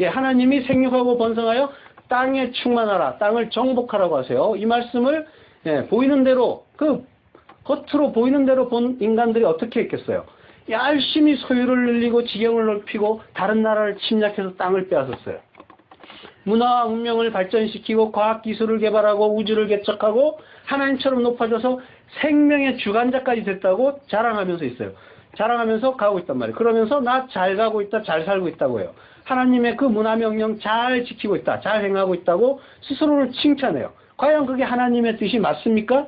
예, 하나님이 생육하고 번성하여 땅에 충만하라, 땅을 정복하라고 하세요. 이 말씀을 예, 보이는 대로 그 겉으로 보이는 대로 본 인간들이 어떻게 했겠어요? 열심히 소유를 늘리고 지경을 넓히고 다른 나라를 침략해서 땅을 빼앗았어요. 문화와 문명을 발전시키고 과학기술을 개발하고 우주를 개척하고 하나님처럼 높아져서 생명의 주관자까지 됐다고 자랑하면서 있어요. 자랑하면서 가고 있단 말이에요. 그러면서 나 잘 가고 있다, 잘 살고 있다고 해요. 하나님의 그 문화 명령 잘 지키고 있다, 잘 행하고 있다고 스스로를 칭찬해요. 과연 그게 하나님의 뜻이 맞습니까?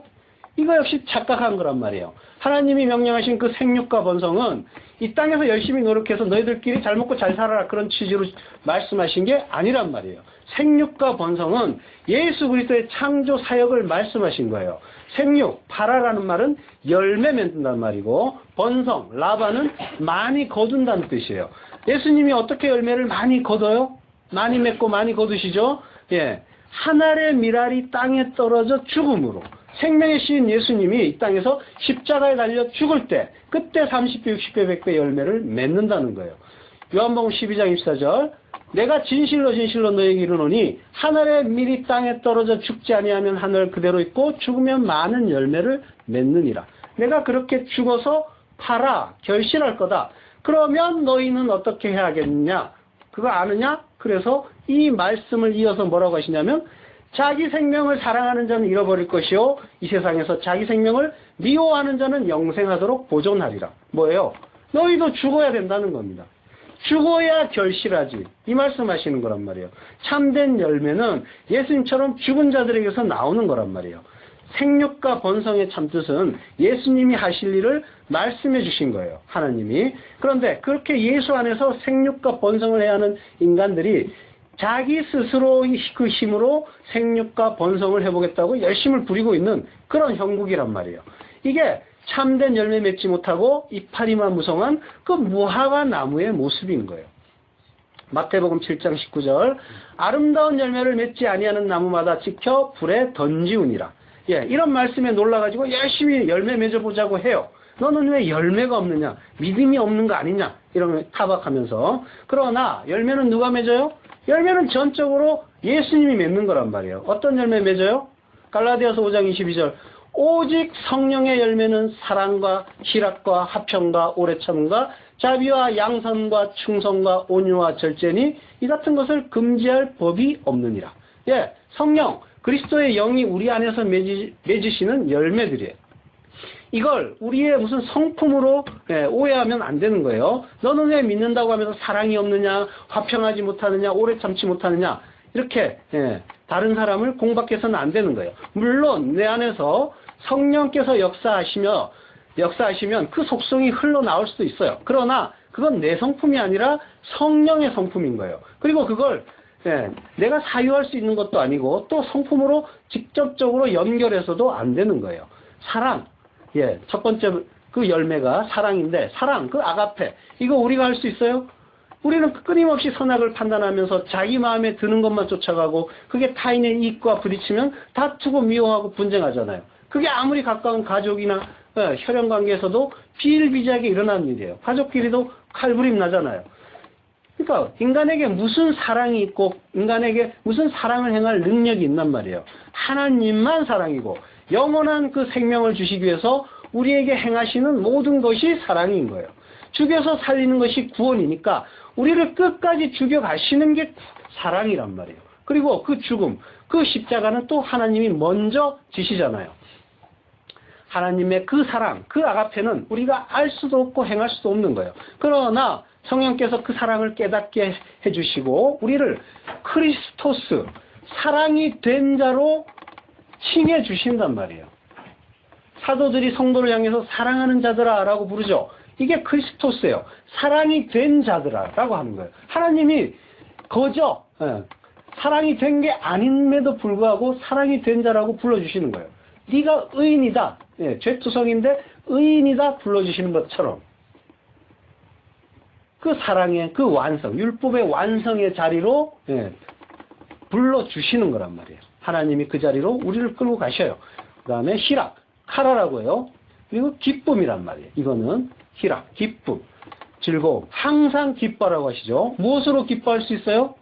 이거 역시 착각한 거란 말이에요. 하나님이 명령하신 그 생육과 번성은 이 땅에서 열심히 노력해서 너희들끼리 잘 먹고 잘 살아라 그런 취지로 말씀하신 게 아니란 말이에요. 생육과 번성은 예수 그리스도의 창조 사역을 말씀하신 거예요. 생육, 파라라는 말은 열매 맺는다는 말이고 번성, 라바는 많이 거둔다는 뜻이에요. 예수님이 어떻게 열매를 많이 거둬요? 많이 맺고 많이 거두시죠? 예. 하늘의 미랄이 땅에 떨어져 죽음으로 생명의 시인 예수님이 이 땅에서 십자가에 달려 죽을 때 그때 30배, 60배, 100배 열매를 맺는다는 거예요. 요한복음 12장 24절 내가 진실로 진실로 너에게 이르노니 하늘의 밀이 땅에 떨어져 죽지 아니하면 하늘 그대로 있고 죽으면 많은 열매를 맺느니라. 내가 그렇게 죽어서 팔아 결실할 거다. 그러면 너희는 어떻게 해야겠느냐? 그거 아느냐? 그래서 이 말씀을 이어서 뭐라고 하시냐면 자기 생명을 사랑하는 자는 잃어버릴 것이요 이 세상에서 자기 생명을 미워하는 자는 영생하도록 보존하리라. 뭐예요? 너희도 죽어야 된다는 겁니다. 죽어야 결실하지. 이 말씀하시는 거란 말이에요. 참된 열매는 예수님처럼 죽은 자들에게서 나오는 거란 말이에요. 생육과 번성의 참뜻은 예수님이 하실 일을 말씀해 주신 거예요. 하나님이. 그런데 그렇게 예수 안에서 생육과 번성을 해야 하는 인간들이 자기 스스로 그 힘으로 생육과 번성을 해보겠다고 열심을 부리고 있는 그런 형국이란 말이에요. 이게 참된 열매 맺지 못하고 이파리만 무성한 그 무화과 나무의 모습인 거예요. 마태복음 7장 19절 아름다운 열매를 맺지 아니하는 나무마다 지켜 불에 던지우니라. 예, 이런 말씀에 놀라가지고 열심히 열매 맺어보자고 해요. 너는 왜 열매가 없느냐? 믿음이 없는 거 아니냐? 이러면 타박하면서. 그러나 열매는 누가 맺어요? 열매는 전적으로 예수님이 맺는 거란 말이에요. 어떤 열매 맺어요? 갈라디아서 5장 22절. 오직 성령의 열매는 사랑과 희락과 화평과 오래 참과 자비와 양선과 충성과 온유와 절제니 이 같은 것을 금지할 법이 없느니라. 예, 성령 그리스도의 영이 우리 안에서 맺으, 맺으시는 열매들이에요. 이걸 우리의 무슨 성품으로 예, 오해하면 안 되는 거예요. 너는 왜 믿는다고 하면서 사랑이 없느냐, 화평하지 못하느냐, 오래 참지 못하느냐 이렇게 예, 다른 사람을 공박해서는 안 되는 거예요. 물론 내 안에서 성령께서 역사하시며 역사하시면 그 속성이 흘러나올 수도 있어요. 그러나 그건 내 성품이 아니라 성령의 성품인 거예요. 그리고 그걸 예, 내가 사유할 수 있는 것도 아니고 또 성품으로 직접적으로 연결해서도 안 되는 거예요. 사랑, 예, 첫 번째 그 열매가 사랑인데 사랑, 그 아가페 이거 우리가 할 수 있어요? 우리는 끊임없이 선악을 판단하면서 자기 마음에 드는 것만 쫓아가고 그게 타인의 이익과 부딪히면 다투고 미워하고 분쟁하잖아요. 그게 아무리 가까운 가족이나 어, 혈연 관계에서도 비일비재하게 일어나는 일이에요. 가족끼리도 칼부림 나잖아요. 그러니까 인간에게 무슨 사랑이 있고 인간에게 무슨 사랑을 행할 능력이 있단 말이에요. 하나님만 사랑이고 영원한 그 생명을 주시기 위해서 우리에게 행하시는 모든 것이 사랑인 거예요. 죽여서 살리는 것이 구원이니까 우리를 끝까지 죽여 가시는 게 사랑이란 말이에요. 그리고 그 죽음, 그 십자가는 또 하나님이 먼저 지시잖아요. 하나님의 그 사랑, 그 아가페는 우리가 알 수도 없고 행할 수도 없는 거예요. 그러나 성령께서 그 사랑을 깨닫게 해주시고 우리를 크리스토스, 사랑이 된 자로 칭해 주신단 말이에요. 사도들이 성도를 향해서 사랑하는 자들아 라고 부르죠. 이게 크리스토스예요. 사랑이 된 자들아 라고 하는 거예요. 하나님이 거저 예, 사랑이 된 게 아님에도 불구하고 사랑이 된 자라고 불러주시는 거예요. 네가 의인이다. 예, 죄투성인데 의인이다 불러주시는 것처럼 그 사랑의 그 완성, 율법의 완성의 자리로 예, 불러주시는 거란 말이에요. 하나님이 그 자리로 우리를 끌고 가셔요. 그 다음에 희락, 카라라고 해요. 그리고 기쁨이란 말이에요. 이거는 희락, 기쁨. 즐거움, 항상 기뻐라고 하시죠. 무엇으로 기뻐할 수 있어요?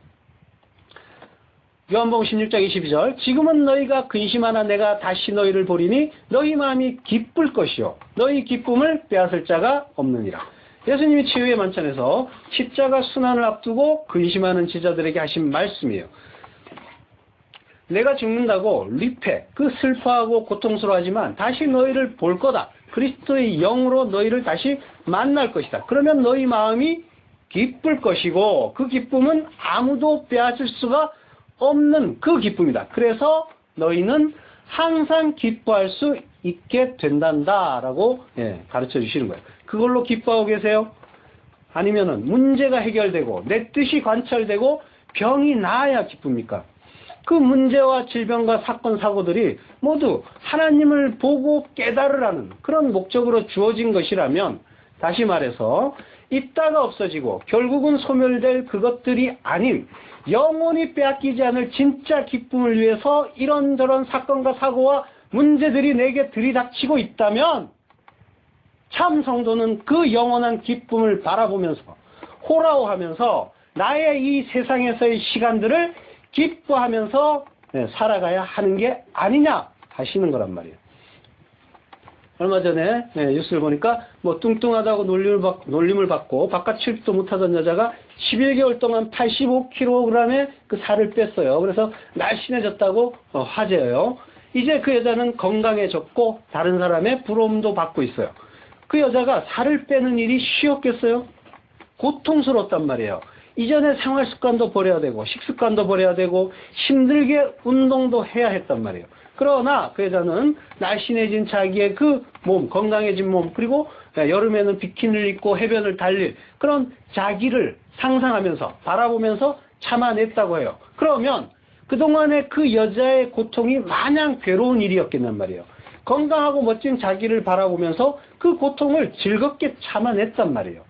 요한복음 16장 22절 지금은 너희가 근심하나 내가 다시 너희를 보리니 너희 마음이 기쁠 것이요 너희 기쁨을 빼앗을 자가 없느니라. 예수님이 치유의 만찬에서 십자가 순환을 앞두고 근심하는 제자들에게 하신 말씀이에요. 내가 죽는다고 리패, 그 슬퍼하고 고통스러워하지만 다시 너희를 볼 거다. 그리스도의 영으로 너희를 다시 만날 것이다. 그러면 너희 마음이 기쁠 것이고 그 기쁨은 아무도 빼앗을 수가 없는 그 기쁨이다. 그래서 너희는 항상 기뻐할 수 있게 된단다라고 예, 가르쳐 주시는 거예요. 그걸로 기뻐하고 계세요? 아니면은 문제가 해결되고 내 뜻이 관찰되고 병이 나아야 기쁩니까? 그 문제와 질병과 사건 사고들이 모두 하나님을 보고 깨달으라는 그런 목적으로 주어진 것이라면 다시 말해서 있다가 없어지고 결국은 소멸될 그것들이 아닌 영원히 빼앗기지 않을 진짜 기쁨을 위해서 이런저런 사건과 사고와 문제들이 내게 들이닥치고 있다면 참 성도는 그 영원한 기쁨을 바라보면서 호라호하면서 나의 이 세상에서의 시간들을 기뻐하면서 네, 살아가야 하는 게 아니냐 하시는 거란 말이에요. 얼마 전에 네, 뉴스를 보니까 뭐 뚱뚱하다고 놀림을, 받, 놀림을 받고 바깥 출입도 못하던 여자가 11개월 동안 85kg의 그 살을 뺐어요. 그래서 날씬해졌다고 어, 화제예요. 이제 그 여자는 건강해졌고 다른 사람의 부러움도 받고 있어요. 그 여자가 살을 빼는 일이 쉬웠겠어요? 고통스러웠단 말이에요. 이전에 생활 습관도 버려야 되고 식습관도 버려야 되고 힘들게 운동도 해야 했단 말이에요. 그러나 그 여자는 날씬해진 자기의 그 몸, 건강해진 몸, 그리고 여름에는 비키니를 입고 해변을 달릴 그런 자기를 상상하면서 바라보면서 참아냈다고 해요. 그러면 그동안의 그 여자의 고통이 마냥 괴로운 일이었겠단 말이에요. 건강하고 멋진 자기를 바라보면서 그 고통을 즐겁게 참아냈단 말이에요.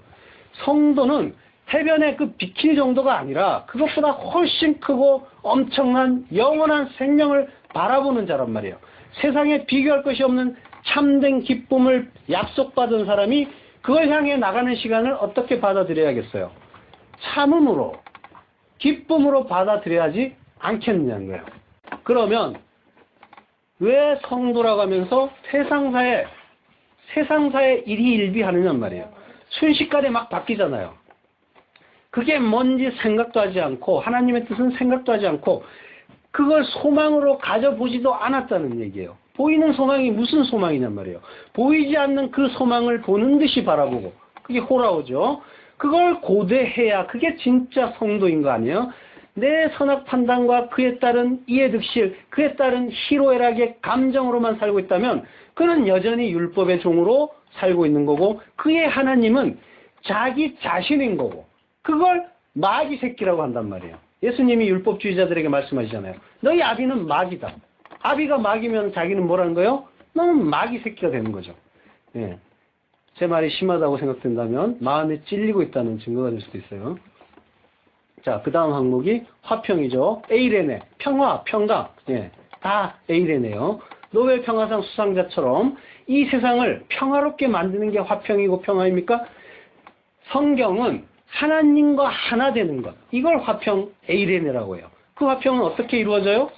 성도는 해변의 그 비키니 정도가 아니라 그것보다 훨씬 크고 엄청난 영원한 생명을 바라보는 자란 말이에요. 세상에 비교할 것이 없는 참된 기쁨을 약속받은 사람이 그걸 향해 나가는 시간을 어떻게 받아들여야겠어요? 참음으로, 기쁨으로 받아들여야지 않겠느냐는 거예요. 그러면 왜 성도라고 하면서 세상사에 세상사에 일희일비하느냐 말이에요. 순식간에 막 바뀌잖아요. 그게 뭔지 생각도 하지 않고 하나님의 뜻은 생각도 하지 않고 그걸 소망으로 가져보지도 않았다는 얘기예요. 보이는 소망이 무슨 소망이냔 말이에요. 보이지 않는 그 소망을 보는 듯이 바라보고 그게 호라오죠. 그걸 고대해야 그게 진짜 성도인 거 아니에요? 내 선악 판단과 그에 따른 이해득실, 그에 따른 희로애락의 감정으로만 살고 있다면 그는 여전히 율법의 종으로 살고 있는 거고 그의 하나님은 자기 자신인 거고 그걸 마귀 새끼라고 한단 말이에요. 예수님이 율법주의자들에게 말씀하시잖아요. 너희 아비는 마귀다. 아비가 마귀면 자기는 뭐라는 거예요? 너는 마귀 새끼가 되는 거죠. 예. 제 말이 심하다고 생각된다면 마음에 찔리고 있다는 증거가 될 수도 있어요. 자, 그 다음 항목이 화평이죠. 에이레네, 평화, 평강. 예, 다 에이레네요. 노벨 평화상 수상자처럼 이 세상을 평화롭게 만드는 게 화평이고 평화입니까? 성경은 하나님과 하나 되는 것. 이걸 화평 에이레네라고 해요. 그 화평은 어떻게 이루어져요?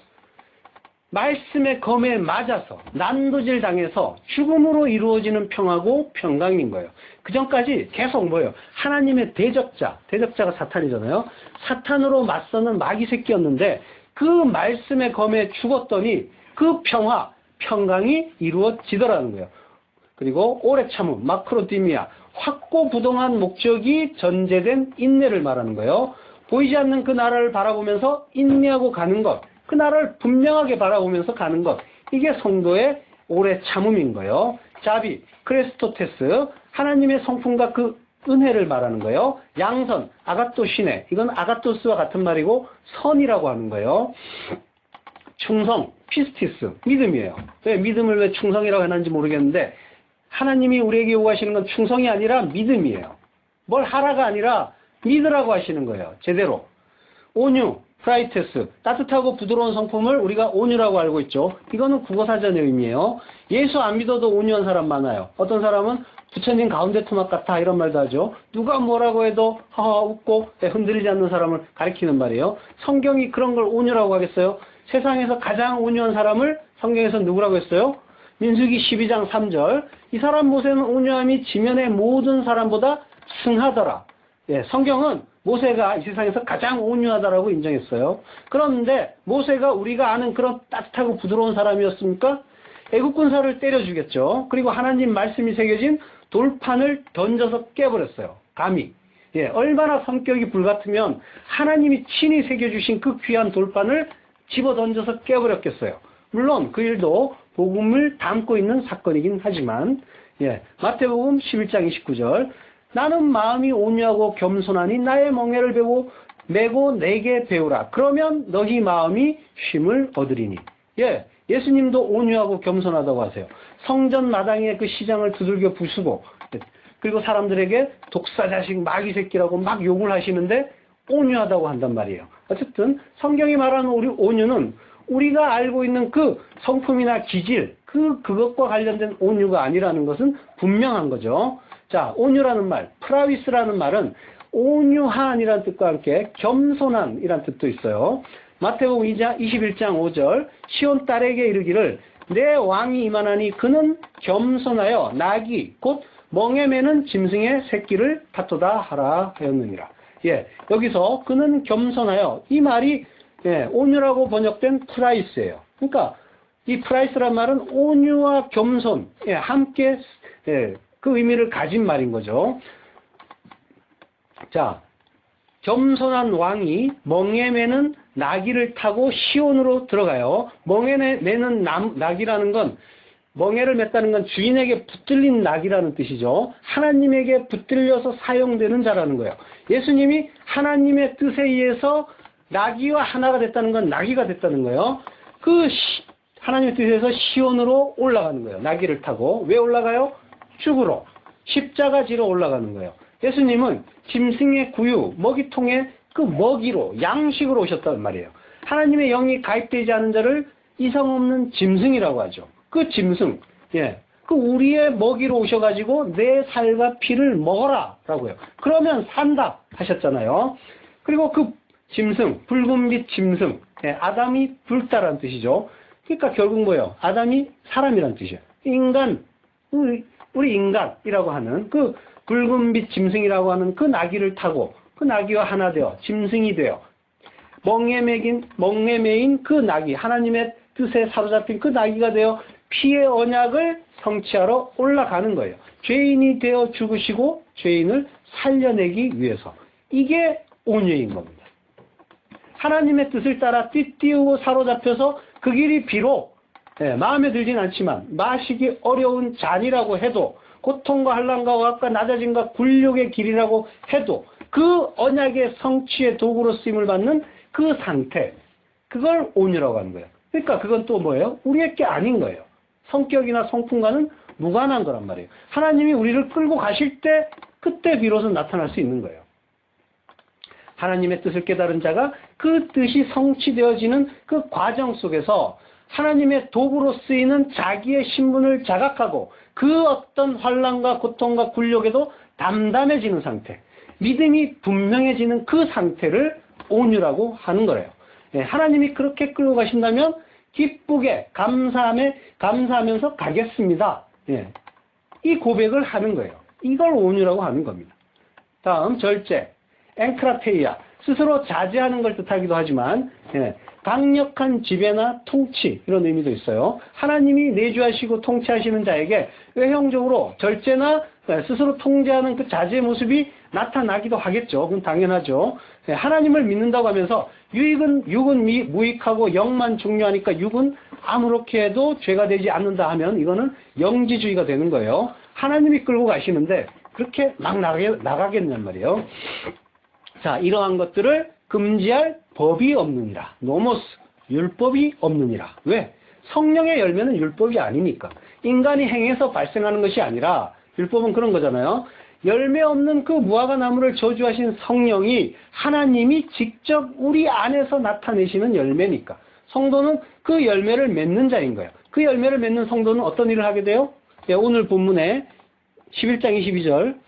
말씀의 검에 맞아서 난도질 당해서 죽음으로 이루어지는 평화고 평강인 거예요. 그 전까지 계속 뭐예요? 하나님의 대적자, 대적자가 사탄이잖아요. 사탄으로 맞서는 마귀 새끼였는데 그 말씀의 검에 죽었더니 그 평화, 평강이 이루어지더라는 거예요. 그리고 오래 참음, 마크로디미아, 확고부동한 목적이 전제된 인내를 말하는 거예요. 보이지 않는 그 나라를 바라보면서 인내하고 가는 것, 그 나라를 분명하게 바라보면서 가는 것, 이게 성도의 오래 참음인 거예요. 자비, 크레스토테스, 하나님의 성품과 그 은혜를 말하는 거예요. 양선, 아가토시네, 이건 아가토스와 같은 말이고 선이라고 하는 거예요. 충성, 피스티스, 믿음이에요. 왜 믿음을 왜 충성이라고 해놨는지 모르겠는데 하나님이 우리에게 요구하시는 건 충성이 아니라 믿음이에요. 뭘 하라가 아니라 믿으라고 하시는 거예요. 제대로. 온유, 프라이테스, 따뜻하고 부드러운 성품을 우리가 온유라고 알고 있죠. 이거는 국어사전의 의미예요. 예수 안 믿어도 온유한 사람 많아요. 어떤 사람은 부처님 가운데 토막 같아 이런 말도 하죠. 누가 뭐라고 해도 하하 웃고 네, 흔들리지 않는 사람을 가리키는 말이에요. 성경이 그런 걸 온유라고 하겠어요? 세상에서 가장 온유한 사람을 성경에서 누구라고 했어요? 민수기 12장 3절 이 사람 모세는 온유함이 지면의 모든 사람보다 승하더라. 예, 성경은 모세가 이 세상에서 가장 온유하다라고 인정했어요. 그런데 모세가 우리가 아는 그런 따뜻하고 부드러운 사람이었습니까? 애국 군사를 때려 죽였죠. 그리고 하나님 말씀이 새겨진 돌판을 던져서 깨버렸어요. 감히. 예, 얼마나 성격이 불같으면 하나님이 친히 새겨주신 그 귀한 돌판을 집어 던져서 깨버렸겠어요. 물론 그 일도 복음을 담고 있는 사건이긴 하지만 예, 마태복음 11장 29절 나는 마음이 온유하고 겸손하니 나의 멍에를 배고 메고 내게 배우라. 그러면 너희 마음이 쉼을 얻으리니. 예, 예수님도 온유하고 겸손하다고 하세요. 성전 마당에 그 시장을 두들겨 부수고 그리고 사람들에게 독사 자식 마귀 새끼라고 막 욕을 하시는데 온유하다고 한단 말이에요. 어쨌든 성경이 말하는 우리 온유는 우리가 알고 있는 그 성품이나 기질, 그, 그것과 관련된 온유가 아니라는 것은 분명한 거죠. 자, 온유라는 말, 프라위스라는 말은 온유한이라는 뜻과 함께 겸손한이라는 뜻도 있어요. 마태복음 2장 21장 5절 시온 딸에게 이르기를 내 왕이 이만하니 그는 겸손하여 낙이 곧 멍에 매는 짐승의 새끼를 받도다 하라 하였느니라. 예, 여기서 그는 겸손하여 이 말이 예, 온유라고 번역된 프라이스예요. 그러니까 이 프라이스란 말은 온유와 겸손 예, 함께 예, 그 의미를 가진 말인 거죠. 자, 겸손한 왕이 멍에 매는 나귀를 타고 시온으로 들어가요. 멍에 매는 나귀라는 건 멍에를 맸다는 건 주인에게 붙들린 낙이라는 뜻이죠. 하나님에게 붙들려서 사용되는 자라는 거예요. 예수님이 하나님의 뜻에 의해서 나귀와 하나가 됐다는 건 나귀가 됐다는 거예요. 그 시, 하나님의 뜻에서 시온으로 올라가는 거예요. 나귀를 타고 왜 올라가요? 죽으로 십자가 지로 올라가는 거예요. 예수님은 짐승의 구유, 먹이통에 그 먹이로 양식으로 오셨단 말이에요. 하나님의 영이 가입되지 않은 자를 이성 없는 짐승이라고 하죠. 그 짐승, 예, 그 우리의 먹이로 오셔가지고 내 살과 피를 먹어라라고요. 그러면 산다 하셨잖아요. 그리고 그 짐승, 붉은빛 짐승, 예, 아담이 불다라는 뜻이죠. 그러니까 결국 뭐예요? 아담이 사람이라는 뜻이에요. 인간, 우리, 인간이라고 하는 그 붉은빛 짐승이라고 하는 그 나귀를 타고 그 나귀와 하나 되어 짐승이 되어 멍에 매긴 멍에 매인 그 나귀 하나님의 뜻에 사로잡힌 그 나귀가 되어 피의 언약을 성취하러 올라가는 거예요. 죄인이 되어 죽으시고 죄인을 살려내기 위해서 이게 온유인 겁니다. 하나님의 뜻을 따라 띠띠우고 사로잡혀서 그 길이 비록 예, 마음에 들진 않지만 마시기 어려운 잔이라고 해도 고통과 한란과 억압과 낮아짐과 굴욕의 길이라고 해도 그 언약의 성취의 도구로 쓰임을 받는 그 상태 그걸 온유라고 하는 거예요. 그러니까 그건 또 뭐예요? 우리의 게 아닌 거예요. 성격이나 성품과는 무관한 거란 말이에요. 하나님이 우리를 끌고 가실 때 그때 비로소 나타날 수 있는 거예요. 하나님의 뜻을 깨달은 자가 그 뜻이 성취되어지는 그 과정 속에서 하나님의 도구로 쓰이는 자기의 신분을 자각하고 그 어떤 환란과 고통과 굴욕에도 담담해지는 상태, 믿음이 분명해지는 그 상태를 온유라고 하는 거예요. 예, 하나님이 그렇게 끌고 가신다면 기쁘게 감사함에 감사하면서 가겠습니다. 예, 이 고백을 하는 거예요. 이걸 온유라고 하는 겁니다. 다음 절제, 앵크라테이아 스스로 자제하는 걸 뜻하기도 하지만 예, 강력한 지배나 통치 이런 의미도 있어요. 하나님이 내주하시고 통치하시는 자에게 외형적으로 절제나 예, 스스로 통제하는 그 자제 모습이 나타나기도 하겠죠. 그건 당연하죠. 예, 하나님을 믿는다고 하면서 유익은 육은 미, 무익하고 영만 중요하니까 육은 아무렇게 해도 죄가 되지 않는다 하면 이거는 영지주의가 되는 거예요. 하나님이 끌고 가시는데 그렇게 막 나가게, 나가겠냔 말이에요. 자, 이러한 것들을 금지할 법이 없느니라. 노모스, 율법이 없느니라. 왜? 성령의 열매는 율법이 아니니까. 인간이 행해서 발생하는 것이 아니라, 율법은 그런 거잖아요. 열매 없는 그 무화과 나무를 저주하신 성령이 하나님이 직접 우리 안에서 나타내시는 열매니까. 성도는 그 열매를 맺는 자인 거예요. 그 열매를 맺는 성도는 어떤 일을 하게 돼요? 예, 오늘 본문에 11장 22절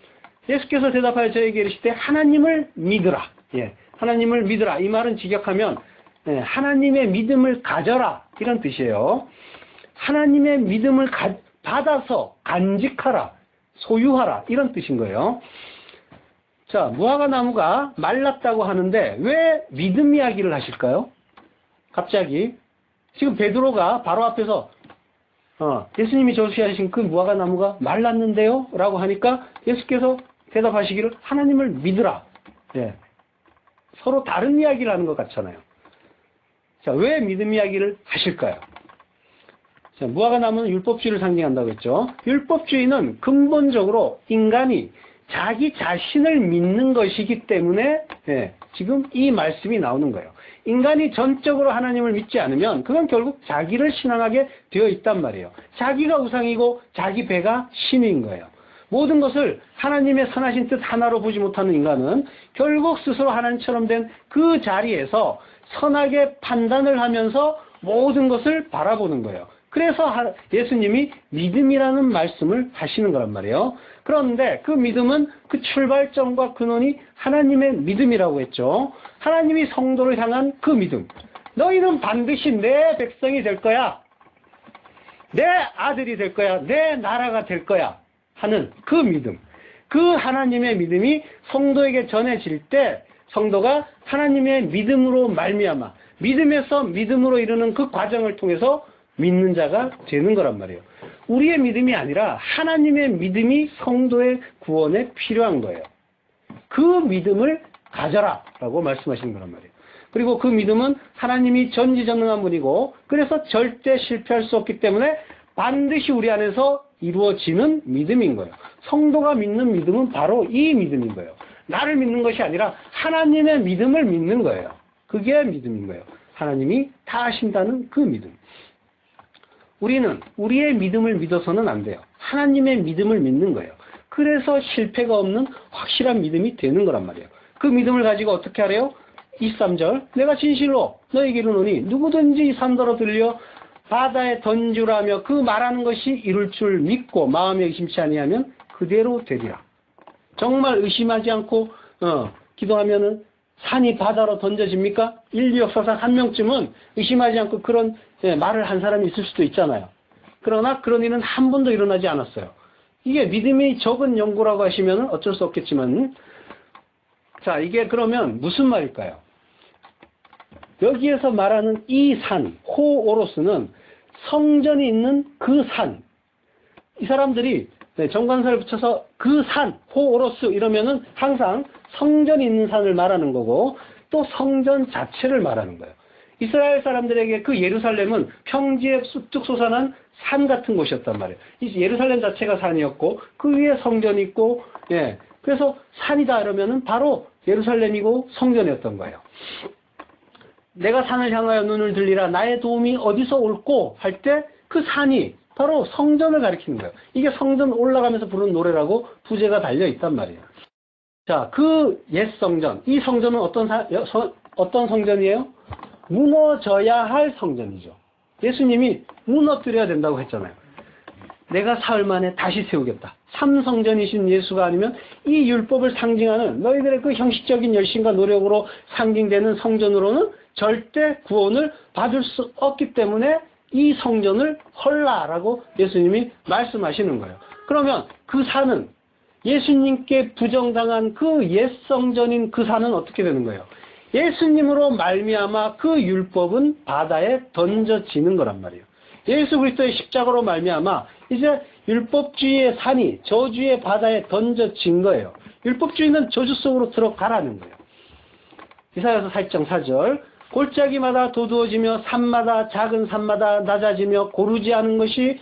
예수께서 대답하여 저에게 이르시되 하나님을 믿으라. 예, 하나님을 믿으라. 이 말은 직역하면 예, 하나님의 믿음을 가져라 이런 뜻이에요. 하나님의 믿음을 가- 받아서 간직하라, 소유하라 이런 뜻인 거예요. 자, 무화과 나무가 말랐다고 하는데 왜 믿음 이야기를 하실까요? 갑자기 지금 베드로가 바로 앞에서 어, 예수님이 저수하신 그 무화과 나무가 말랐는데요? 라고 하니까 예수께서 대답하시기를 하나님을 믿으라. 예. 서로 다른 이야기를 하는 것 같잖아요. 자, 왜 믿음 이야기를 하실까요? 자, 무화과 나무는 율법주의를 상징한다고 했죠. 율법주의는 근본적으로 인간이 자기 자신을 믿는 것이기 때문에 예, 지금 이 말씀이 나오는 거예요. 인간이 전적으로 하나님을 믿지 않으면 그건 결국 자기를 신앙하게 되어 있단 말이에요. 자기가 우상이고 자기 배가 신인 거예요. 모든 것을 하나님의 선하신 뜻 하나로 보지 못하는 인간은 결국 스스로 하나님처럼 된 그 자리에서 선하게 판단을 하면서 모든 것을 바라보는 거예요. 그래서 하- 예수님이 믿음이라는 말씀을 하시는 거란 말이에요. 그런데 그 믿음은 그 출발점과 근원이 하나님의 믿음이라고 했죠. 하나님이 성도를 향한 그 믿음. 너희는 반드시 내 백성이 될 거야. 내 아들이 될 거야. 내 나라가 될 거야. 하는 그 믿음. 그 하나님의 믿음이 성도에게 전해질 때 성도가 하나님의 믿음으로 말미암아 믿음에서 믿음으로 이르는 그 과정을 통해서 믿는 자가 되는 거란 말이에요. 우리의 믿음이 아니라 하나님의 믿음이 성도의 구원에 필요한 거예요. 그 믿음을 가져라 라고 말씀하시는 거란 말이에요. 그리고 그 믿음은 하나님이 전지전능한 분이고 그래서 절대 실패할 수 없기 때문에 반드시 우리 안에서 이루어지는 믿음인 거예요. 성도가 믿는 믿음은 바로 이 믿음인 거예요. 나를 믿는 것이 아니라 하나님의 믿음을 믿는 거예요. 그게 믿음인 거예요. 하나님이 다 하신다는 그 믿음. 우리는 우리의 믿음을 믿어서는 안 돼요. 하나님의 믿음을 믿는 거예요. 그래서 실패가 없는 확실한 믿음이 되는 거란 말이에요. 그 믿음을 가지고 어떻게 하래요? 23절 내가 진실로 너에게 이르노니 누구든지 이 산더러 들려 바다에 던주라며 그 말하는 것이 이룰 줄 믿고 마음에 의심치 아니하면 그대로 되리라. 정말 의심하지 않고 어, 기도하면은 산이 바다로 던져집니까? 인류 역사상 한 명쯤은 의심하지 않고 그런 예, 말을 한 사람이 있을 수도 있잖아요. 그러나 그런 일은 한 번도 일어나지 않았어요. 이게 믿음이 적은 연구라고 하시면 어쩔 수 없겠지만 자 이게 그러면 무슨 말일까요? 여기에서 말하는 이 산, 호오로스는 성전이 있는 그 산. 이 사람들이 네, 정관사를 붙여서 그 산, 호오로스 이러면은 항상 성전이 있는 산을 말하는 거고 또 성전 자체를 말하는 거예요. 이스라엘 사람들에게 그 예루살렘은 평지에 쑥쭉 솟아난 산 같은 곳이었단 말이에요. 이 예루살렘 자체가 산이었고 그 위에 성전이 있고 예. 그래서 산이다 이러면은 바로 예루살렘이고 성전이었던 거예요. 내가 산을 향하여 눈을 들리라 나의 도움이 어디서 올고 할때 그 산이 바로 성전을 가리키는 거예요. 이게 성전 올라가면서 부르는 노래라고 부제가 달려 있단 말이에요. 자, 그 옛 성전, 이 성전은 어떤 사- 여- 서- 어떤 성전이에요? 무너져야 할 성전이죠. 예수님이 무너뜨려야 된다고 했잖아요. 내가 사흘 만에 다시 세우겠다. 삼성전이신 예수가 아니면 이 율법을 상징하는 너희들의 그 형식적인 열심과 노력으로 상징되는 성전으로는 절대 구원을 받을 수 없기 때문에 이 성전을 헐라라고 예수님이 말씀하시는 거예요. 그러면 그 산은 예수님께 부정당한 그 옛 성전인 그 산은 어떻게 되는 거예요? 예수님으로 말미암아 그 율법은 바다에 던져지는 거란 말이에요. 예수 그리스도의 십자가로 말미암아 이제 율법주의의 산이 저주의 바다에 던져진 거예요. 율법주의는 저주 속으로 들어가라는 거예요. 이사야서 8장 4절 골짜기마다 도두어지며 산마다 작은 산마다 낮아지며 고르지 않은 것이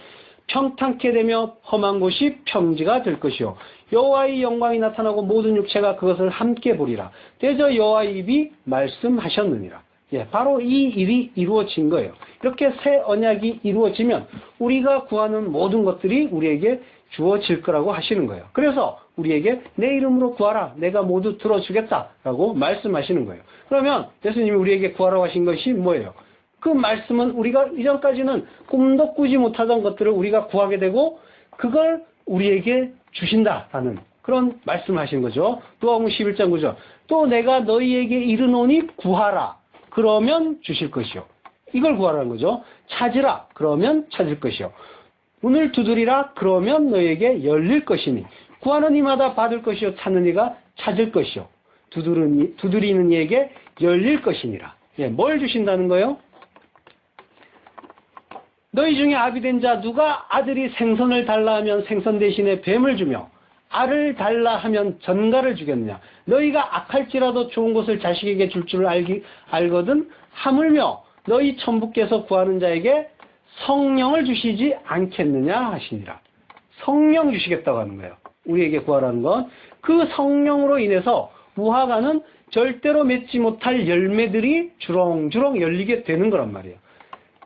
평탄케 되며 험한 곳이 평지가 될 것이요 여호와의 영광이 나타나고 모든 육체가 그것을 함께 보리라 대저 여호와의 입이 말씀하셨느니라 예, 바로 이 일이 이루어진 거예요. 이렇게 새 언약이 이루어지면 우리가 구하는 모든 것들이 우리에게 주어질 거라고 하시는 거예요. 그래서 우리에게 내 이름으로 구하라. 내가 모두 들어주겠다 라고 말씀하시는 거예요. 그러면 예수님이 우리에게 구하라고 하신 것이 뭐예요? 그 말씀은 우리가 이전까지는 꿈도 꾸지 못하던 것들을 우리가 구하게 되고 그걸 우리에게 주신다라는 그런 말씀을 하신 거죠. 또하고 11장 9절. 또 내가 너희에게 이르노니 구하라. 그러면 주실 것이요. 이걸 구하라는 거죠. 찾으라. 그러면 찾을 것이요. 문을 두드리라. 그러면 너희에게 열릴 것이니. 구하는 이마다 받을 것이요. 찾는 이가 찾을 것이요. 두드리는, 두드리는 이에게 열릴 것이니라. 예, 뭘 주신다는 거예요? 너희 중에 아비된 자 누가 아들이 생선을 달라 하면 생선 대신에 뱀을 주며 알을 달라 하면 전갈을 주겠느냐? 너희가 악할지라도 좋은 것을 자식에게 줄 줄 알기 알거든 하물며 너희 천부께서 구하는 자에게 성령을 주시지 않겠느냐 하시니라. 성령 주시겠다고 하는 거예요. 우리에게 구하라는 건 그 성령으로 인해서 무화과는 절대로 맺지 못할 열매들이 주렁주렁 열리게 되는 거란 말이에요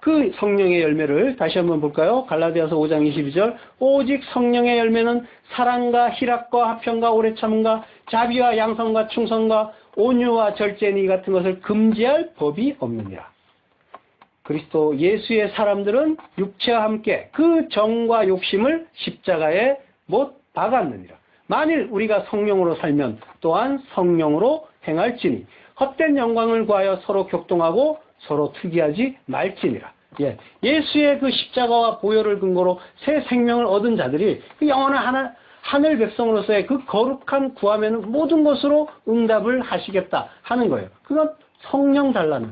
그 성령의 열매를 다시 한번 볼까요? 갈라디아서 5장 22절 오직 성령의 열매는 사랑과 희락과 화평과 오래 참음과 자비와 양성과 충성과 온유와 절제니 같은 것을 금지할 법이 없느니라. 그리스도 예수의 사람들은 육체와 함께 그 정과 욕심을 십자가에 못 박았느니라. 만일 우리가 성령으로 살면 또한 성령으로 행할지니 헛된 영광을 구하여 서로 격동하고 서로 특이하지 말지니라. 예, 예수의 그 십자가와 보혈을 근거로 새 생명을 얻은 자들이 그 영원한 하나, 하늘 백성으로서의 그 거룩한 구함에는 모든 것으로 응답을 하시겠다 하는 거예요. 그건 성령 달라는.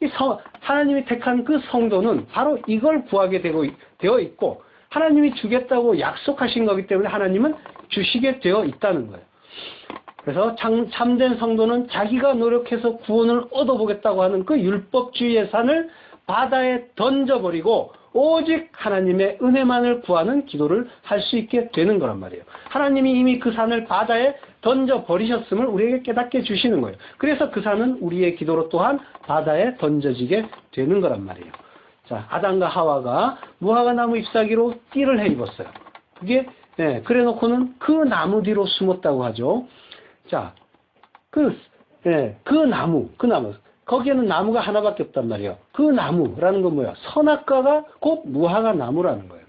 이 성, 하나님이 택한 그 성도는 바로 이걸 구하게 되고, 되어 있고, 하나님이 주겠다고 약속하신 거기 때문에 하나님은 주시게 되어 있다는 거예요. 그래서 참, 참된 성도는 자기가 노력해서 구원을 얻어보겠다고 하는 그 율법주의의 산을 바다에 던져버리고 오직 하나님의 은혜만을 구하는 기도를 할 수 있게 되는 거란 말이에요. 하나님이 이미 그 산을 바다에 던져 버리셨음을 우리에게 깨닫게 주시는 거예요. 그래서 그 산은 우리의 기도로 또한 바다에 던져지게 되는 거란 말이에요. 자, 아담과 하와가 무화과 나무 잎사귀로 띠를 해 입었어요. 그게, 예, 그래 놓고는 그 나무 뒤로 숨었다고 하죠. 자, 그, 예, 그 나무, 그 나무. 거기에는 나무가 하나밖에 없단 말이에요. 그 나무라는 건 뭐야? 선악과가 곧 무화과 나무라는 거예요.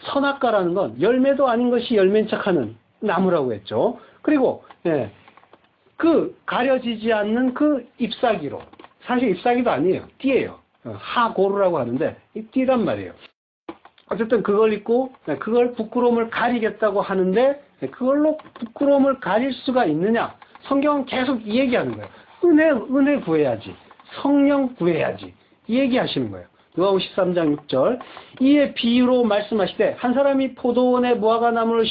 선악과라는 건 열매도 아닌 것이 열매인 척하는 나무라고 했죠. 그리고 예, 그 가려지지 않는 그 잎사귀로 사실 잎사귀도 아니에요. 띠예요. 어, 하고루라고 하는데 이 띠란 말이에요. 어쨌든 그걸 입고 네, 그걸 부끄러움을 가리겠다고 하는데 네, 그걸로 부끄러움을 가릴 수가 있느냐? 성경은 계속 이 얘기하는 거예요. 은혜, 은혜 구해야지. 성령 구해야지. 이 얘기하시는 거예요. 누가복음 13장 6절. 이에 비유로 말씀하시되 한 사람이 포도원에 무화과 나무를